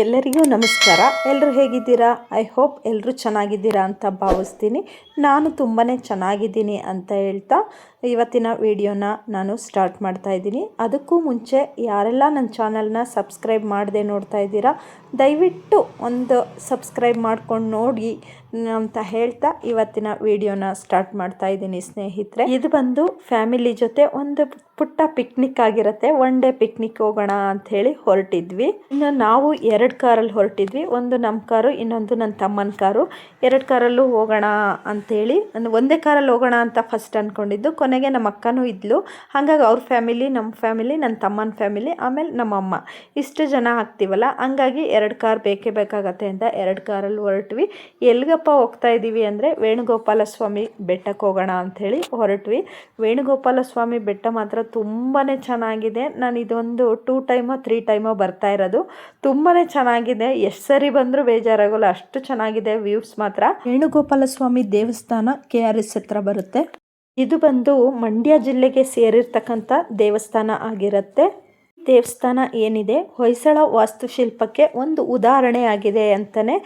ಎಲ್ಲರಿಗೂ ನಮಸ್ಕಾರ. ಎಲ್ಲರೂ ಹೇಗಿದ್ದೀರಾ? ಐ ಹೋಪ್ ಎಲ್ಲರೂ ಚೆನ್ನಾಗಿದ್ದೀರಾ ಅಂತ ಭಾವಿಸ್ತೀನಿ. ನಾನು ತುಂಬಾ ಚೆನ್ನಾಗಿದ್ದೀನಿ ಅಂತ ಹೇಳ್ತಾ ಇವತ್ತಿನ ವಿಡಿಯೋನ ನಾನು ಸ್ಟಾರ್ಟ್ ಮಾಡ್ತಾ ಇದ್ದೀನಿ. ಅದಕ್ಕೂ ಮುಂಚೆ ಯಾರೆಲ್ಲ ನನ್ನ ಚಾನಲ್ನ ಸಬ್ಸ್ಕ್ರೈಬ್ ಮಾಡದೆ ನೋಡ್ತಾ ಇದ್ದೀರಾ, ದಯವಿಟ್ಟು ಒಂದು ಸಬ್ಸ್ಕ್ರೈಬ್ ಮಾಡ್ಕೊಂಡು ನೋಡಿ ಅಂತ ಹೇಳ್ತಾ ಇವತ್ತಿನ ವಿಡಿಯೋನ ಸ್ಟಾರ್ಟ್ ಮಾಡ್ತಾ ಇದ್ದೀನಿ ಸ್ನೇಹಿತರೆ. ಇದು ಬಂದು ಫ್ಯಾಮಿಲಿ ಜೊತೆ ಒಂದು ಪುಟ್ಟ ಪಿಕ್ನಿಕ್ ಆಗಿರುತ್ತೆ. ಒನ್ ಡೇ ಪಿಕ್ನಿಕ್ ಹೋಗೋಣ ಅಂತ ಹೇಳಿ ಹೊರಟಿದ್ವಿ. ಇನ್ನು ನಾವು ಎರಡು ಕಾರಲ್ಲಿ ಹೊರಟಿದ್ವಿ. ಒಂದು ನಮ್ಮ ಕಾರು, ಇನ್ನೊಂದು ನನ್ನ ತಮ್ಮನ ಕಾರು. ಎರಡು ಕಾರಲ್ಲೂ ಹೋಗೋಣ ಅಂತೇಳಿ ಒಂದು ಕಾರಲ್ಲಿ ಹೋಗೋಣ ಅಂತ ಫಸ್ಟ್ ಅಂದ್ಕೊಂಡಿದ್ದು ಕೊನೆಗೆ ನಮ್ಮ ಅಕ್ಕನೂ ಇದ್ಲು. ಹಾಗಾಗಿ ಅವ್ರ ಫ್ಯಾಮಿಲಿ, ನಮ್ಮ ಫ್ಯಾಮಿಲಿ, ನನ್ನ ತಮ್ಮನ ಫ್ಯಾಮಿಲಿ, ಆಮೇಲೆ ನಮ್ಮ ಅಮ್ಮ. ಇಷ್ಟು ಜನ ಆಗ್ತೀವಲ್ಲ? ಹಂಗಾಗಿ ಎರಡು ಕಾರ್ ಬೇಕೇ ಬೇಕಾಗತ್ತೆ ಅಂತ ಎರಡು ಕಾರಲ್ಲಿ ಹೊರಟ್ವಿ. ಎಲ್ಗಪ್ಪ ಹೋಗ್ತಾ ಇದ್ದೀವಿ ಅಂದರೆ ವೇಣುಗೋಪಾಲ ಸ್ವಾಮಿ ಬೆಟ್ಟಕ್ಕೆ ಹೋಗೋಣ ಅಂಥೇಳಿ ಹೊರಟ್ವಿ. ವೇಣುಗೋಪಾಲ ಸ್ವಾಮಿ ಬೆಟ್ಟ ಮಾತ್ರ ತುಂಬಾ ಚೆನ್ನಾಗಿದೆ. ನಾನು ಇದೊಂದು ಟೂ ಟೈಮೋ, ತ್ರೀ ಟೈಮೋ ಬರ್ತಾ ಇರೋದು. ತುಂಬಾ ಚೆನ್ನಾಗಿದೆ. ಎಷ್ಟು ಸರಿ ಬಂದರೂ ಬೇಜಾರಾಗೋಲ್ಲ. ಅಷ್ಟು ಚೆನ್ನಾಗಿದೆ ವ್ಯೂಸ್ ಮಾತ್ರ. ವೇಣುಗೋಪಾಲ ಸ್ವಾಮಿ ದೇವಸ್ಥಾನ ಕೆ ಆರ್ ಎಸ್ ಹತ್ರ ಬರುತ್ತೆ. ಇದು ಬಂದು ಮಂಡ್ಯ ಜಿಲ್ಲೆಗೆ ಸೇರಿರ್ತಕ್ಕಂಥ ದೇವಸ್ಥಾನ ಆಗಿರುತ್ತೆ. ದೇವಸ್ಥಾನ ಏನಿದೆ? ಹೊಯ್ಸಳ ವಾಸ್ತುಶಿಲ್ಪಕ್ಕೆ ಒಂದು ಉದಾಹರಣೆ ಆಗಿದೆ ಅಂತಲೇ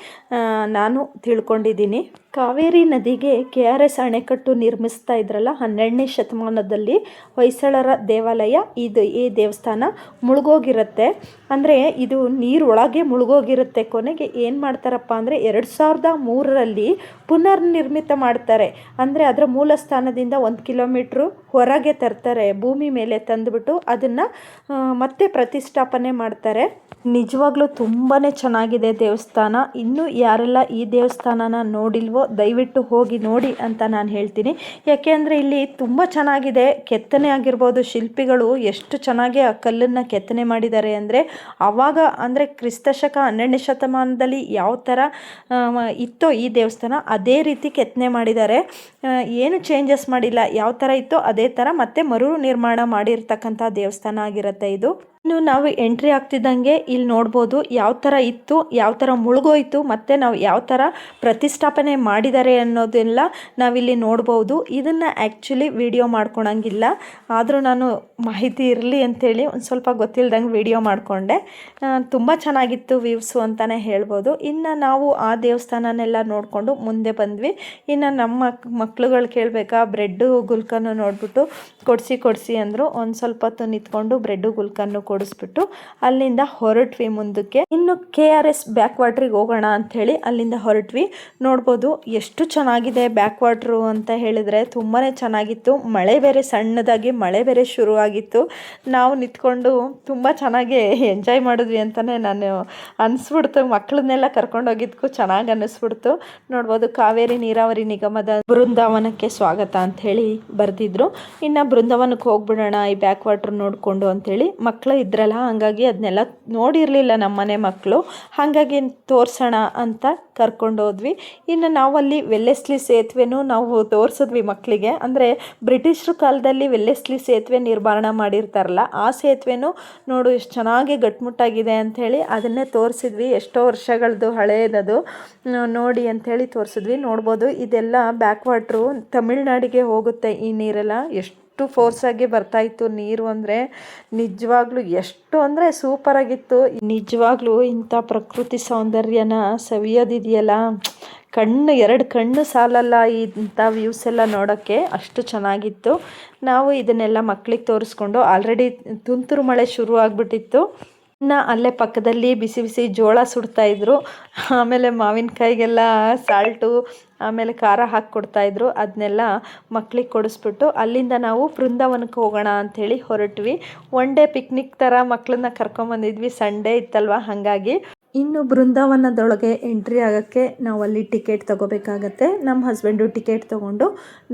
ನಾನು ತಿಳ್ಕೊಂಡಿದ್ದೀನಿ. ಕಾವೇರಿ ನದಿಗೆ ಕೆ ಆರ್ ಎಸ್ ಅಣೆಕಟ್ಟು ನಿರ್ಮಿಸ್ತಾ ಇದ್ರಲ್ಲ, ಹನ್ನೆರಡನೇ ಶತಮಾನದಲ್ಲಿ ಹೊಯ್ಸಳರ ದೇವಾಲಯ. ಇದು ಈ ದೇವಸ್ಥಾನ ಮುಳುಗೋಗಿರುತ್ತೆ. ಅಂದರೆ ಇದು ನೀರೊಳಗೆ ಮುಳುಗೋಗಿರುತ್ತೆ ಕೊನೆಗೆ. ಏನು ಮಾಡ್ತಾರಪ್ಪ ಅಂದರೆ ಎರಡು ಸಾವಿರದ ಮೂರರಲ್ಲಿ ಪುನರ್ನಿರ್ಮಿತ ಮಾಡ್ತಾರೆ. ಅಂದರೆ ಅದರ ಮೂಲ ಸ್ಥಾನದಿಂದ ಒಂದು ಕಿಲೋಮೀಟ್ರು ಹೊರಗೆ ತರ್ತಾರೆ. ಭೂಮಿ ಮೇಲೆ ತಂದುಬಿಟ್ಟು ಅದನ್ನು ಮತ್ತೆ ಪ್ರತಿಷ್ಠಾಪನೆ ಮಾಡ್ತಾರೆ. ನಿಜವಾಗ್ಲೂ ತುಂಬಾ ಚೆನ್ನಾಗಿದೆ ದೇವಸ್ಥಾನ. ಇನ್ನೂ ಯಾರೆಲ್ಲ ಈ ದೇವಸ್ಥಾನನ ನೋಡಿಲ್ವೋ ದಯವಿಟ್ಟು ಹೋಗಿ ನೋಡಿ ಅಂತ ನಾನು ಹೇಳ್ತೀನಿ. ಯಾಕೆ ಅಂದರೆ ಇಲ್ಲಿ ತುಂಬ ಚೆನ್ನಾಗಿದೆ. ಕೆತ್ತನೆ ಆಗಿರ್ಬೋದು, ಶಿಲ್ಪಿಗಳು ಎಷ್ಟು ಚೆನ್ನಾಗಿ ಆ ಕಲ್ಲನ್ನು ಕೆತ್ತನೆ ಮಾಡಿದ್ದಾರೆ ಅಂದರೆ ಆವಾಗ ಅಂದರೆ ಕ್ರಿಸ್ತಶಕ ಹನ್ನೆರಡನೇ ಶತಮಾನದಲ್ಲಿ ಯಾವ ಥರ ಇತ್ತೋ ಈ ದೇವಸ್ಥಾನ ಅದೇ ರೀತಿ ಕೆತ್ತನೆ ಮಾಡಿದ್ದಾರೆ. ಏನು ಚೇಂಜಸ್ ಮಾಡಿಲ್ಲ. ಯಾವ ಥರ ಇತ್ತೋ ಅದೇ ಥರ ಮತ್ತೆ ಮರು ನಿರ್ಮಾಣ ಮಾಡಿರ್ತಕ್ಕಂಥ ದೇವಸ್ಥಾನ ಆಗಿರುತ್ತೆ ಇದು. ಇನ್ನು ನಾವು ಎಂಟ್ರಿ ಆಗ್ತಿದ್ದಂಗೆ ಇಲ್ಲಿ ನೋಡ್ಬೋದು ಯಾವ ಥರ ಇತ್ತು, ಯಾವ ಥರ ಮುಳುಗೋಯ್ತು, ಮತ್ತು ನಾವು ಯಾವ ಥರ ಪ್ರತಿಷ್ಠಾಪನೆ ಮಾಡಿದ್ದಾರೆ ಅನ್ನೋದೆಲ್ಲ ನಾವಿಲ್ಲಿ ನೋಡ್ಬೋದು. ಇದನ್ನು ಆ್ಯಕ್ಚುಲಿ ವಿಡಿಯೋ ಮಾಡ್ಕೊಳಂಗಿಲ್ಲ. ಆದರೂ ನಾನು ಮಾಹಿತಿ ಇರಲಿ ಅಂಥೇಳಿ ಒಂದು ಸ್ವಲ್ಪ ಗೊತ್ತಿಲ್ದಂಗೆ ವಿಡಿಯೋ ಮಾಡಿಕೊಂಡೆ. ತುಂಬ ಚೆನ್ನಾಗಿತ್ತು ವ್ಯೂವ್ಸು ಅಂತಲೇ ಹೇಳ್ಬೋದು. ಇನ್ನು ನಾವು ಆ ದೇವಸ್ಥಾನನೆಲ್ಲ ನೋಡಿಕೊಂಡು ಮುಂದೆ ಬಂದ್ವಿ. ಇನ್ನು ನಮ್ಮ ಮಕ್ಳುಗಳು ಕೇಳಬೇಕಾ, ಬ್ರೆಡ್ಡು ಗುಲ್ಕನ್ನು ನೋಡಿಬಿಟ್ಟು ಕೊಡಿಸಿ ಕೊಡಿಸಿ ಅಂದರು ಒಂದು ಸ್ವಲ್ಪ ಹೊತ್ತು ನಿಂತ್ಕೊಂಡು ಬ್ರೆಡ್ಡು ಗುಲ್ಕನ್ನು ಕೊಡಿಸ್ಬಿಟ್ಟು ಅಲ್ಲಿಂದ ಹೊರಟ್ವಿ ಮುಂದಕ್ಕೆ. ಇನ್ನು ಕೆ ಆರ್ ಎಸ್ ಬ್ಯಾಕ್ ವಾಟ್ರಿಗೆ ಹೋಗೋಣ ಅಂಥೇಳಿ ಅಲ್ಲಿಂದ ಹೊರಟ್ವಿ. ನೋಡ್ಬೋದು ಎಷ್ಟು ಚೆನ್ನಾಗಿದೆ ಬ್ಯಾಕ್ ವಾಟ್ರು ಅಂತ ಹೇಳಿದರೆ ತುಂಬಾ ಚೆನ್ನಾಗಿತ್ತು. ಮಳೆ ಬೇರೆ ಸಣ್ಣದಾಗಿ ಮಳೆ ಬೇರೆ ಶುರುವಾಗಿತ್ತು. ನಾವು ನಿಂತ್ಕೊಂಡು ತುಂಬ ಚೆನ್ನಾಗಿ ಎಂಜಾಯ್ ಮಾಡಿದ್ವಿ ಅಂತಲೇ ನಾನು ಅನಿಸ್ಬಿಡ್ತು. ಮಕ್ಕಳನ್ನೆಲ್ಲ ಕರ್ಕೊಂಡೋಗಿದ್ದಕ್ಕೂ ಚೆನ್ನಾಗಿ ಅನ್ನಿಸ್ಬಿಡ್ತು ನೋಡ್ಬೋದು ಕಾವೇರಿ ನೀರಾವರಿ ನಿಗಮದ ಬೃಂದಾವನಕ್ಕೆ ಸ್ವಾಗತ ಅಂತ ಹೇಳಿ ಬರೆದಿದ್ರು. ಇನ್ನು ಬೃಂದಾವನಕ್ಕೆ ಹೋಗ್ಬಿಡೋಣ ಈ ಬ್ಯಾಕ್ ವಾಟ್ರ್ ನೋಡಿಕೊಂಡು ಅಂಥೇಳಿ ಮಕ್ಕಳು ಇದ್ರಲ್ಲ, ಹಾಗಾಗಿ ಅದನ್ನೆಲ್ಲ ನೋಡಿರಲಿಲ್ಲ ನಮ್ಮ ಮನೆ ಮಕ್ಕಳು ಹಾಗಾಗಿ ತೋರಿಸೋಣ ಅಂತ ಕರ್ಕೊಂಡೋದ್ವಿ ಇನ್ನು ನಾವಲ್ಲಿ ವೆಲ್ಲೆಸ್ಲಿ ಸೇತುವೆನೂ ನಾವು ತೋರಿಸಿದ್ವಿ ಮಕ್ಕಳಿಗೆ ಅಂದರೆ ಬ್ರಿಟಿಷರ ಕಾಲದಲ್ಲಿ ವೆಲ್ಲೆಸ್ಲಿ ಸೇತುವೆ ನಿರ್ಮಾಣ ಮಾಡಿರ್ತಾರಲ್ಲ, ಆ ಸೇತುವೆನೂ ನೋಡು ಎಷ್ಟು ಚೆನ್ನಾಗಿ ಗಟ್ಮುಟ್ಟಾಗಿದೆ ಅಂಥೇಳಿ ಅದನ್ನೇ ತೋರಿಸಿದ್ವಿ. ಎಷ್ಟೋ ವರ್ಷಗಳದ್ದು ಹಳೆಯದದು ನೋಡಿ ಅಂಥೇಳಿ ತೋರಿಸಿದ್ವಿ. ನೋಡ್ಬೋದು ಇದೆಲ್ಲ ಬ್ಯಾಕ್ ವಾಟ್ರು ತಮಿಳ್ನಾಡಿಗೆ ಹೋಗುತ್ತೆ ಈ ನೀರೆಲ್ಲ. ಎಷ್ಟು ಎಷ್ಟು ಫೋರ್ಸಾಗಿ ಬರ್ತಾಯಿತ್ತು ನೀರು ಅಂದರೆ ನಿಜವಾಗ್ಲೂ ಎಷ್ಟು ಅಂದರೆ ಸೂಪರಾಗಿತ್ತು ನಿಜವಾಗ್ಲೂ ಇಂಥ ಪ್ರಕೃತಿ ಸೌಂದರ್ಯನ ಸವಿಯೋದಿದೆಯಲ್ಲ? ಕಣ್ಣು, ಎರಡು ಕಣ್ಣು ಸಾಲಲ್ಲ ಇಂಥ ವ್ಯೂಸ್ ಎಲ್ಲ ನೋಡೋಕ್ಕೆ? ಅಷ್ಟು ಚೆನ್ನಾಗಿತ್ತು. ನಾವು ಇದನ್ನೆಲ್ಲ ಮಕ್ಕಳಿಗೆ ತೋರಿಸ್ಕೊಂಡು ಆಲ್ರೆಡಿ ತುಂತುರು ಮಳೆ ಶುರು ಆಗಿಬಿಟ್ಟಿತ್ತು ಇನ್ನು ಅಲ್ಲೇ ಪಕ್ಕದಲ್ಲಿ ಬಿಸಿ ಬಿಸಿ ಜೋಳ ಸುಡ್ತಾ ಇದ್ರು. ಆಮೇಲೆ ಮಾವಿನಕಾಯಿಗೆಲ್ಲ ಸಾಲ್ಟು, ಆಮೇಲೆ ಖಾರ ಹಾಕಿ ಕೊಡ್ತಾಯಿದ್ರು ಅದನ್ನೆಲ್ಲ ಮಕ್ಳಿಗೆ ಕೊಡಿಸ್ಬಿಟ್ಟು ಅಲ್ಲಿಂದ ನಾವು ಬೃಂದಾವನಕ್ಕೆ ಹೋಗೋಣ ಅಂಥೇಳಿ ಹೊರಟ್ವಿ. ಒನ್ ಡೇ ಪಿಕ್ನಿಕ್ ಥರ ಮಕ್ಕಳನ್ನ ಕರ್ಕೊಂಬಂದಿದ್ವಿ. ಸಂಡೇ ಇತ್ತಲ್ವ? ಹಾಗಾಗಿ ಇನ್ನು ಬೃಂದಾವನದೊಳಗೆ ಎಂಟ್ರಿ ಆಗೋಕ್ಕೆ ನಾವು ಅಲ್ಲಿ ಟಿಕೆಟ್ ತೊಗೋಬೇಕಾಗತ್ತೆ. ನಮ್ಮ ಹಸ್ಬೆಂಡು ಟಿಕೆಟ್ ತೊಗೊಂಡು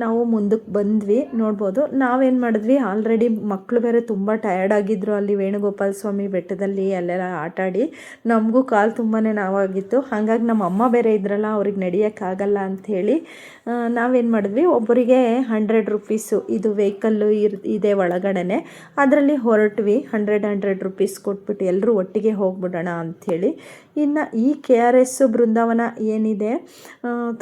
ನಾವು ಮುಂದಕ್ಕೆ ಬಂದ್ವಿ. ನೋಡ್ಬೋದು, ನಾವೇನು ಮಾಡಿದ್ವಿ, ಆಲ್ರೆಡಿ ಮಕ್ಕಳು ಬೇರೆ ತುಂಬ ಟಯರ್ಡ್ ಆಗಿದ್ದರು ಅಲ್ಲಿ ವೇಣುಗೋಪಾಲ ಸ್ವಾಮಿ ಬೆಟ್ಟದಲ್ಲಿ ಅಲ್ಲೆಲ್ಲ ಆಟಾಡಿ ನಮಗೂ ಕಾಲು ತುಂಬಾ ನಾವಾಗಿತ್ತು. ಹಾಗಾಗಿ ನಮ್ಮ ಅಮ್ಮ ಬೇರೆ ಇದ್ರಲ್ಲ, ಅವ್ರಿಗೆ ನಡೆಯೋಕ್ಕಾಗಲ್ಲ ಅಂಥೇಳಿ ನಾವೇನು ಮಾಡಿದ್ವಿ? ಒಬ್ಬರಿಗೆ ಹಂಡ್ರೆಡ್ ರುಪೀಸು ಇದು ವೆಹಿಕಲ್ಲು ಇರ್, ಇದೆ ಒಳಗಡೆ ಅದರಲ್ಲಿ ಹೊರಟ್ವಿ. ಹಂಡ್ರೆಡ್ ಹಂಡ್ರೆಡ್ ರುಪೀಸ್ ಕೊಟ್ಬಿಟ್ಟು ಎಲ್ಲರೂ ಒಟ್ಟಿಗೆ ಹೋಗ್ಬಿಡೋಣ ಅಂಥೇಳಿ ಇನ್ನು ಈ ಕೆ ಆರ್ ಎಸ್ ಬೃಂದಾವನ ಏನಿದೆ?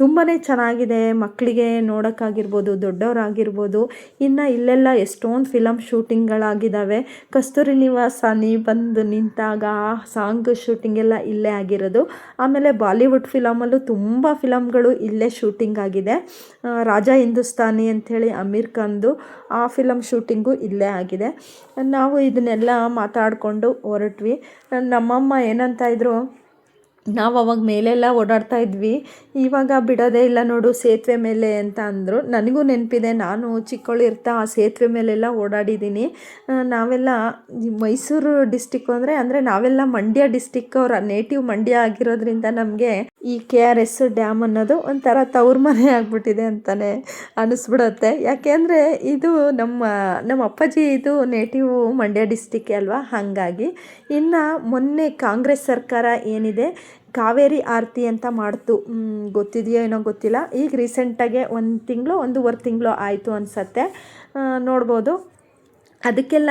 ತುಂಬಾ ಚೆನ್ನಾಗಿದೆ. ಮಕ್ಕಳಿಗೆ ನೋಡೋಕ್ಕಾಗಿರ್ಬೋದು, ದೊಡ್ಡವರಾಗಿರ್ಬೋದು. ಇನ್ನು ಇಲ್ಲೆಲ್ಲ ಎಷ್ಟೊಂದು ಫಿಲಮ್ ಶೂಟಿಂಗ್ಗಳಾಗಿದ್ದಾವೆ ಕಸ್ತೂರಿ ನಿವಾಸ, ನೀ ಬಂದು ನಿಂತಾಗ ಆ ಸಾಂಗ್ ಶೂಟಿಂಗ್ ಎಲ್ಲ ಇಲ್ಲೇ ಆಗಿರೋದು. ಆಮೇಲೆ ಬಾಲಿವುಡ್ ಫಿಲಮಲ್ಲೂ ತುಂಬ ಫಿಲಮ್ಗಳು ಇಲ್ಲೇ ಶೂಟಿಂಗ್ ಆಗಿದೆ. ಆ, ರಾಜ ಹಿಂದೂಸ್ತಾನಿ ಅಂಥೇಳಿ ಅಮೀರ್ ಖಾನ್ದು ಆ ಫಿಲಮ್ ಶೂಟಿಂಗು ಇಲ್ಲೇ ಆಗಿದೆ. ನಾವು ಇದನ್ನೆಲ್ಲ ಮಾತಾಡಿಕೊಂಡು ಹೊರಟ್ವಿ. ನಮ್ಮಮ್ಮ ಏನಂತ ಇದ್ದರು ನಾವು ಅವಾಗ ಮೇಲೆಲ್ಲ ಓಡಾಡ್ತಾ ಇದ್ವಿ. ಇವಾಗ ಬಿಡೋದೇ ಇಲ್ಲ ನೋಡು ಸೇತುವೆ ಮೇಲೆ ಅಂತ ಅಂದರು. ನನಗೂ ನೆನಪಿದೆ ನಾನು ಚಿಕ್ಕವಳಿರ್ತಾ ಆ ಸೇತುವೆ ಮೇಲೆಲ್ಲ ಓಡಾಡಿದ್ದೀನಿ. ನಾವೆಲ್ಲ ಮೈಸೂರು ಡಿಸ್ಟಿಕ್ಕು ಅಂದರೆ ಅಂದರೆ ನಾವೆಲ್ಲ ಮಂಡ್ಯ ಡಿಸ್ಟಿಕ್ ಅವರ ನೇಟಿವ್ ಮಂಡ್ಯ ಆಗಿರೋದ್ರಿಂದ ನಮಗೆ ಈ ಕೆ ಆರ್ ಎಸ್ ಡ್ಯಾಮ್ ಅನ್ನೋದು ಒಂಥರ ತವ್ರ ಮನೆ ಆಗಿಬಿಟ್ಟಿದೆ ಅಂತಲೇ ಅನ್ನಿಸ್ಬಿಡುತ್ತೆ ಯಾಕೆಂದರೆ ಇದು ನಮ್ಮ ನಮ್ಮ ಅಪ್ಪಾಜಿ ಇದು ನೇಟಿವ್ ಮಂಡ್ಯ ಡಿಸ್ಟಿಕ್ಕೇ ಅಲ್ವಾ? ಹಾಗಾಗಿ ಇನ್ನು ಮೊನ್ನೆ ಕಾಂಗ್ರೆಸ್ ಸರ್ಕಾರ ಏನಿದೆ, ಕಾವೇರಿ ಆರತಿ ಅಂತ ಮಾಡ್ತು. ಗೊತ್ತಿದೆಯೋ ಏನೋ ಗೊತ್ತಿಲ್ಲ. ಈಗ ರೀಸೆಂಟಾಗೆ ಒಂದು ತಿಂಗಳು, ಒಂದೂವರೆ ತಿಂಗಳು ಆಯಿತು ಅನಿಸತ್ತೆ. ನೋಡ್ಬೋದು. ಅದಕ್ಕೆಲ್ಲ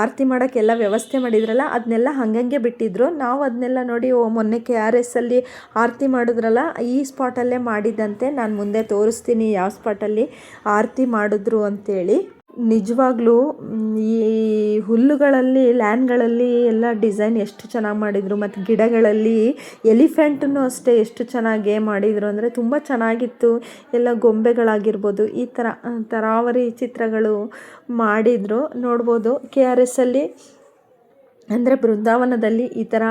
ಆರತಿ ಮಾಡೋಕ್ಕೆಲ್ಲ ವ್ಯವಸ್ಥೆ ಮಾಡಿದ್ರಲ್ಲ ಅದನ್ನೆಲ್ಲ ಹಂಗಂಗೆ ಬಿಟ್ಟಿದ್ರು. ನಾವು ಅದನ್ನೆಲ್ಲ ನೋಡಿ, ಓ, ಮೊನ್ನೆ ಕೆ ಆರ್ ಎಸ್ಸಲ್ಲಿ ಆರತಿ ಮಾಡಿದ್ರಲ್ಲ, ಈ ಸ್ಪಾಟಲ್ಲೇ ಮಾಡಿದ್ದಂತೆ ನಾನು ಮುಂದೆ ತೋರಿಸ್ತೀನಿ, ಯಾವ ಸ್ಪಾಟಲ್ಲಿ ಆರತಿ ಮಾಡಿದ್ರು ಅಂತೇಳಿ. ನಿಜವಾಗ್ಲೂ ಈ ಹುಲ್ಲುಗಳಲ್ಲಿ, ಲ್ಯಾನ್ಗಳಲ್ಲಿ ಎಲ್ಲ ಡಿಸೈನ್ ಎಷ್ಟು ಚೆನ್ನಾಗಿ ಮಾಡಿದರು ಮತ್ತು ಗಿಡಗಳಲ್ಲಿ ಎಲಿಫೆಂಟನ್ನು ಅಷ್ಟೇ ಎಷ್ಟು ಚೆನ್ನಾಗಿ ಮಾಡಿದರು ಅಂದರೆ ತುಂಬ ಚೆನ್ನಾಗಿತ್ತು. ಎಲ್ಲ ಗೊಂಬೆಗಳಾಗಿರ್ಬೋದು, ಈ ಥರ ಥರಾವರಿ ಚಿತ್ರಗಳು ಮಾಡಿದರು. ನೋಡ್ಬೋದು, ಕೆ ಆರ್ ಎಸ್ ಅಲ್ಲಿ ಅಂದರೆ ಬೃಂದಾವನದಲ್ಲಿ ಈ ಥರ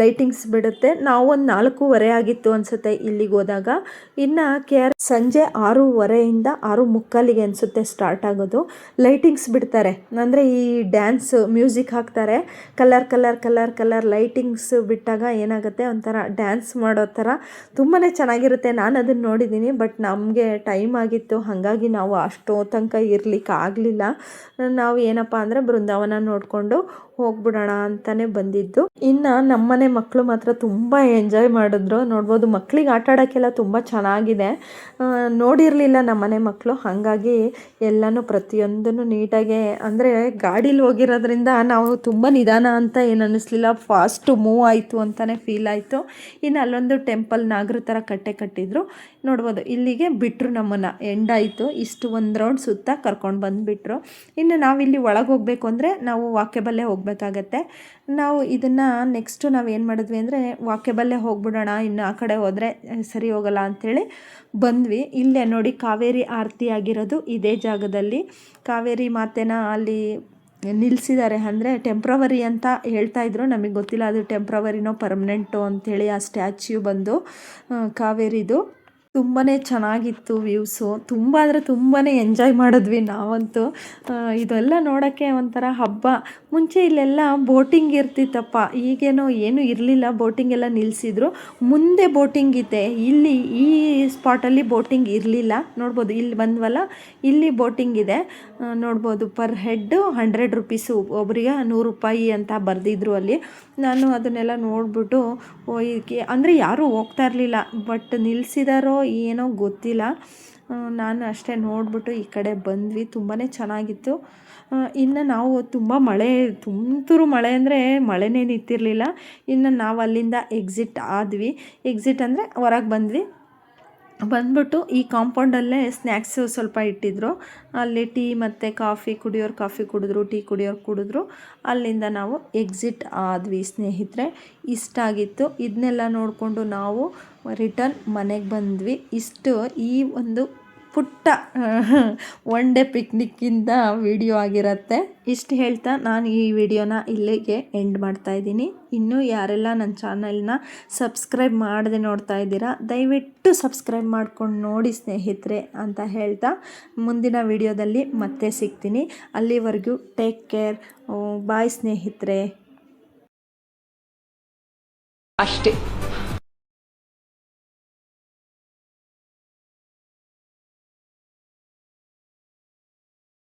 ಲೈಟಿಂಗ್ಸ್ ಬಿಡುತ್ತೆ. ನಾವು ಒಂದು ನಾಲ್ಕೂವರೆ ಆಗಿತ್ತು ಅನಿಸುತ್ತೆ ಇಲ್ಲಿಗೆ ಹೋದಾಗ. ಇನ್ನು ಕೆ ಆರ್ ಸಂಜೆ ಆರೂವರೆಯಿಂದ ಆರು ಮುಕ್ಕಾಲಿಗೆ ಅನಿಸುತ್ತೆ ಸ್ಟಾರ್ಟ್ ಆಗೋದು. ಲೈಟಿಂಗ್ಸ್ ಬಿಡ್ತಾರೆ. ಅಂದರೆ ಈ ಡ್ಯಾನ್ಸ್ ಮ್ಯೂಸಿಕ್ ಹಾಕ್ತಾರೆ. Colour colour colour colour lightings ಬಿಟ್ಟಾಗ ಏನಾಗುತ್ತೆ? ಒಂಥರ ಡ್ಯಾನ್ಸ್ ಮಾಡೋ ಥರ ತುಂಬಾ ಚೆನ್ನಾಗಿರುತ್ತೆ. ನಾನು ಅದನ್ನು ನೋಡಿದ್ದೀನಿ ಬಟ್ ನಮಗೆ ಟೈಮ್ ಆಗಿತ್ತು. ಹಾಗಾಗಿ ನಾವು ಅಷ್ಟೋ ತನಕ ಇರಲಿಕ್ಕೆ ಆಗಲಿಲ್ಲ ನಾವು ಏನಪ್ಪ ಅಂದರೆ ಬೃಂದಾವನ ನೋಡಿಕೊಂಡು ಹೋಗ್ಬಿಡೋಣ ಅಂತಾನೆ ಬಂದಿದ್ದು. ಇನ್ನ ನಮ್ಮನೆ ಮಕ್ಕಳು ಮಾತ್ರ ತುಂಬ ಎಂಜಾಯ್ ಮಾಡಿದ್ರು. ನೋಡ್ಬೋದು ಮಕ್ಕಳಿಗೆ ಆಟ ಆಡೋಕ್ಕೆಲ್ಲ ತುಂಬ ಚೆನ್ನಾಗಿದೆ. ನೋಡಿರಲಿಲ್ಲ ನಮ್ಮನೆ ಮಕ್ಕಳು ಹಾಗಾಗಿ ಎಲ್ಲನೂ ಪ್ರತಿಯೊಂದನ್ನು ನೀಟಾಗೆ, ಅಂದರೆ ಗಾಡೀಲಿ ಹೋಗಿರೋದ್ರಿಂದ ನಾವು ತುಂಬ ನಿಧಾನ ಅಂತ ಏನು ಅನ್ನಿಸ್ಲಿಲ್ಲ ಫಾಸ್ಟು ಮೂವ್ ಆಯಿತು ಅಂತಲೇ ಫೀಲ್ ಆಯಿತು. ಇನ್ನು ಅಲ್ಲೊಂದು ಟೆಂಪಲ್ ನಾಗರ ಥರ ಕಟ್ಟೆ ಕಟ್ಟಿದ್ರು. ನೋಡ್ಬೋದು ಇಲ್ಲಿಗೆ ಬಿಟ್ಟರು ನಮ್ಮನ್ನು. ಎಂಡ್ ಆಯಿತು. ಇಷ್ಟು ಒಂದು ರೌಂಡ್ ಸುತ್ತ ಕರ್ಕೊಂಡು ಬಂದುಬಿಟ್ರು. ಇನ್ನು ನಾವಿಲ್ಲಿ ಒಳಗೆ ಹೋಗಬೇಕು ಅಂದರೆ ನಾವು ವಾಕ್ಯಬಲ್ಲೇ ಹೋಗಬೇಕಾಗತ್ತೆ. ನಾವು ಇದನ್ನು ನೆಕ್ಸ್ಟು ನಾವು ಏನು ಮಾಡಿದ್ವಿ ಅಂದರೆ ವಾಕ್ಯಬಲ್ಲೇ ಹೋಗ್ಬಿಡೋಣ, ಇನ್ನು ಆ ಕಡೆ ಹೋದರೆ ಸರಿ ಹೋಗಲ್ಲ ಅಂಥೇಳಿ ಬಂದ್ವಿ. ಇಲ್ಲೇ ನೋಡಿ ಕಾವೇರಿ ಆರತಿ ಆಗಿರೋದು ಇದೇ ಜಾಗದಲ್ಲಿ. ಕಾವೇರಿ ಮಾತೆನ ಅಲ್ಲಿ ನಿಲ್ಲಿಸಿದ್ದಾರೆ ಅಂದರೆ ಟೆಂಪ್ರವರಿ ಅಂತ ಹೇಳ್ತಾ ಇದ್ರು. ನಮಗೆ ಗೊತ್ತಿಲ್ಲ ಅದು ಟೆಂಪ್ರವರಿನೋ ಪರ್ಮನೆಂಟು ಅಂಥೇಳಿ ಆ ಸ್ಟ್ಯಾಚ್ಯೂ ಬಂದು ಕಾವೇರಿದು. ತುಂಬಾ ಚೆನ್ನಾಗಿತ್ತು ವ್ಯೂಸು. ತುಂಬ ಅಂದರೆ ತುಂಬಾ ಎಂಜಾಯ್ ಮಾಡಿದ್ವಿ ನಾವಂತೂ. ಇದೆಲ್ಲ ನೋಡೋಕ್ಕೆ ಒಂಥರ ಹಬ್ಬ. ಮುಂಚೆ ಇಲ್ಲೆಲ್ಲ ಬೋಟಿಂಗ್ ಇರ್ತಿತ್ತಪ್ಪ. ಈಗೇನೋ ಏನೂ ಇರಲಿಲ್ಲ. ಬೋಟಿಂಗ್ ಎಲ್ಲ ನಿಲ್ಲಿಸಿದ್ರು ಮುಂದೆ ಬೋಟಿಂಗ್ ಇದೆ. ಇಲ್ಲಿ ಈ ಸ್ಪಾಟಲ್ಲಿ ಬೋಟಿಂಗ್ ಇರಲಿಲ್ಲ. ನೋಡ್ಬೋದು, ಇಲ್ಲಿ ಬಂದ್ವಲ್ಲ? ಇಲ್ಲಿ ಬೋಟಿಂಗ್ ಇದೆ. ನೋಡ್ಬೋದು, ಪರ್ ಹೆಡ್ಡು ಹಂಡ್ರೆಡ್ ರುಪೀಸು ಒಬ್ಬರಿಗೆ ನೂರು ರೂಪಾಯಿ ಅಂತ ಬರೆದಿದ್ರು ಅಲ್ಲಿ. ನಾನು ಅದನ್ನೆಲ್ಲ ನೋಡಿಬಿಟ್ಟು ಇದಕ್ಕೆ ಅಂದರೆ ಯಾರೂ ಹೋಗ್ತಾ ಇರಲಿಲ್ಲ, ಬಟ್ ನಿಲ್ಲಿಸಿದಾರೋ ಏನೋ ಗೊತ್ತಿಲ್ಲ. ನಾನು ಅಷ್ಟೇ ನೋಡಿಬಿಟ್ಟು ಈ ಕಡೆ ಬಂದ್ವಿ ತುಂಬಾ ಚೆನ್ನಾಗಿತ್ತು. ಇನ್ನು ನಾವು ತುಂಬ ಮಳೆ, ತುಂತುರು ಮಳೆ ಅಂದರೆ ಮಳೆನೇ ನಿಂತಿರಲಿಲ್ಲ. ಇನ್ನು ನಾವು ಅಲ್ಲಿಂದ ಎಕ್ಸಿಟ್ ಆದ್ವಿ. ಎಕ್ಸಿಟ್ ಅಂದರೆ ಹೊರಗೆ ಬಂದ್ವಿ. ಬಂದ್ಬಿಟ್ಟು ಈ ಕಾಂಪೌಂಡಲ್ಲೇ ಸ್ನ್ಯಾಕ್ಸು ಸ್ವಲ್ಪ ಇಟ್ಟಿದ್ರು. ಅಲ್ಲಿ ಟೀ ಮತ್ತು ಕಾಫಿ ಕುಡಿಯೋರು ಕಾಫಿ ಕುಡಿದ್ರು, ಟೀ ಕುಡಿಯೋರು ಕುಡಿದ್ರು. ಅಲ್ಲಿಂದ ನಾವು ಎಕ್ಸಿಟ್ ಆದ್ವಿ ಸ್ನೇಹಿತರೆ. ಇಷ್ಟ ಆಗಿತ್ತು. ಇದನ್ನೆಲ್ಲ ನೋಡಿಕೊಂಡು ನಾವು ರಿಟರ್ನ್ ಮನೆಗೆ ಬಂದ್ವಿ. ಇಷ್ಟು ಈ ಒಂದು ಪುಟ್ಟ ಒನ್ ಡೇ ಪಿಕ್ನಿಕ್ಕಿಂದ ವಿಡಿಯೋ ಆಗಿರುತ್ತೆ. ಇಷ್ಟು ಹೇಳ್ತಾ ನಾನು ಈ ವಿಡಿಯೋನ ಇಲ್ಲಿಗೆ ಎಂಡ್ ಮಾಡ್ತಾ ಇದ್ದೀನಿ. ಇನ್ನೂ ಯಾರೆಲ್ಲ ನನ್ನ ಚಾನಲ್ನ ಸಬ್ಸ್ಕ್ರೈಬ್ ಮಾಡದೆ ನೋಡ್ತಾ ಇದ್ದೀರಾ, ದಯವಿಟ್ಟು ಸಬ್ಸ್ಕ್ರೈಬ್ ಮಾಡ್ಕೊಂಡು ನೋಡಿ ಸ್ನೇಹಿತರೆ ಅಂತ ಹೇಳ್ತಾ ಮುಂದಿನ ವಿಡಿಯೋದಲ್ಲಿ ಮತ್ತೆ ಸಿಗ್ತೀನಿ. ಅಲ್ಲಿವರೆಗೂ ಟೇಕ್ ಕೇರ್ ಬಾಯ್ ಸ್ನೇಹಿತರೆ. ಅಷ್ಟೇ.